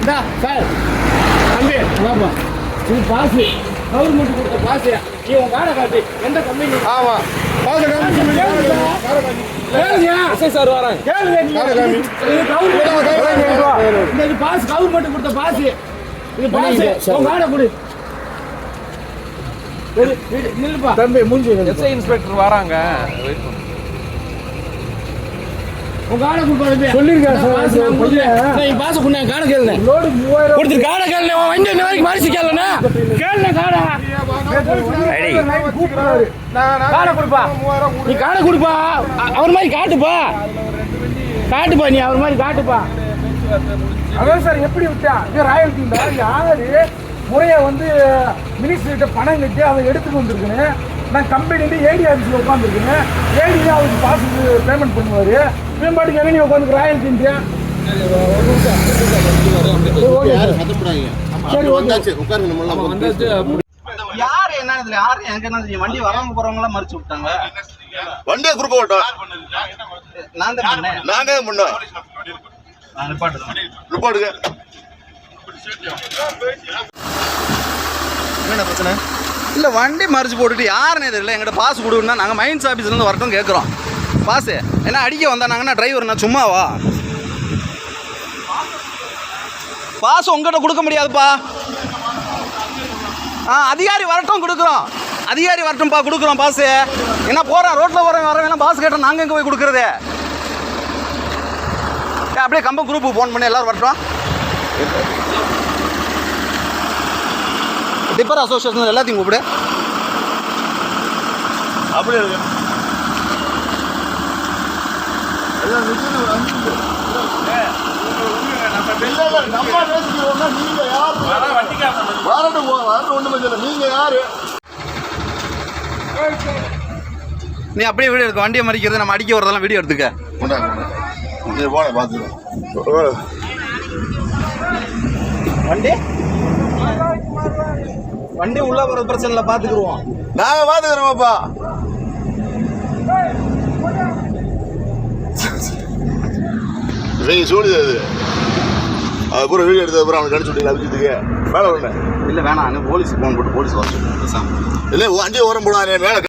இந்தா சார். தம்பி வாப்பா. இது பாசு. கவர்மெண்ட் கொடுத்த பாசு நீ உன் காரை காட்டி. எந்த கம்பெனி ஆமாம் பாசு காமிச்சு சார் வரேன். இது பாசு. கவர்மெண்ட் கொடுத்த பாசு. இது பாசு. உன் கொடு. நில்லுப்பா தம்பி முடிஞ்சு எஸ்ஐ இன்ஸ்பெக்டர் வராங்க. வெயிட் பண்ணு. உன் காடை கொடுப்பா தம்பி சொல்லிருக்கேன் சார். நீ பாஸ் கொண்டு காடை கேளுங்க கொடுத்துரு காடை கேளுங்க உன் வண்டி இன்ன வரைக்கும் மாறிச்சு கேளுண்ணா கேளுண்ணா காடை காடை கொடுப்பா. நீ காடை கொடுப்பா. அவர் மாதிரி காட்டுப்பா. காட்டுப்பா நீ அவர் மாதிரி காட்டுப்பா. அதான் சார் எப்படி விட்டா? இது ராயல்டில யாரு முறையை வந்து மினிஸ்டர்கிட்ட பணம் கட்டி அதை எடுத்துட்டு வந்திருக்கேன் நான் கம்பெனிட்டு ஏடி ஆஃபீஸில் உட்காந்துருக்கேன் ஏடி தான் அவருக்கு பாஸுக்கு பேமெண்ட் பண்ணுவார். மேம்பாட்டுக்கு எங்கே நீ உட்காந்து யாரும் சத்தப்படாதீங்க அப்படி வந்தாச்சு. உட்காருங்க யாரு? என்ன இதுல? யாரு? எனக்கு என்ன தெரியும்? வண்டி வரவங்க போறவங்க எல்லாம் மறிச்சு விட்டாங்க. வண்டியை குறுக்க விட்டோம் நான் தான் நாங்க ரிப்போர்ட்டுங்க என்ன பிரச்சனை? இல்லை வண்டி மறிச்சு போட்டுட்டு யாருன்னு தெரியல. எங்கிட்ட பாஸ் கொடுக்குன்னா நாங்கள் மைன்ஸ் ஆஃபீஸ்லேருந்து வரட்டும் கேட்குறோம் பாஸ் ஏன்னா அடிக்க வந்தானாங்கன்னா டிரைவர் நான் சும்மாவா? பாஸ் உங்கள்கிட்ட கொடுக்க முடியாதுப்பா. ஆ அதிகாரி வரட்டும் கொடுக்குறோம். அதிகாரி வரட்டும்ப்பா கொடுக்குறோம் பாஸ் என்ன போகிறோம் ரோட்டில் போகிறவங்க வரவங்க பாஸ் கேட்டால் நாங்கள் எங்கே போய் கொடுக்குறது? அப்படியே கம்ப குரூப்புக்கு ஃபோன் பண்ணி எல்லோரும் வரட்டும். டிப்பர் அசோசியேஷன் எல்லாத்தையும் கூப்பிடு அப்படி இருக்கு. நீ அப்படியே வீடியோ எடுக்க வண்டியை மறிக்கிறது நம்ம அடிக்க வரதெல்லாம் வீடியோ எடுத்துக்க. போன பாத்துக்கலாம் வண்டி? வண்டி உள்ள போகிற பிரச்சனை இல்லை பார்த்துக்குருவோம் நாங்க பாத்துக்கிறோமாப்பா நீங்க சூடுது அது. அது பூரா வீடியோ எடுத்தது அப்புறம் அவனுக்கு அடிச்சு விட்டீங்க அபிஜித்துக்கு மேலே ஒண்ணு இல்லை வேணாம். போலீஸ் ஃபோன் போட்டு போலீஸ் வர இல்லை அஞ்சு ஓரம் போடாதே மேலே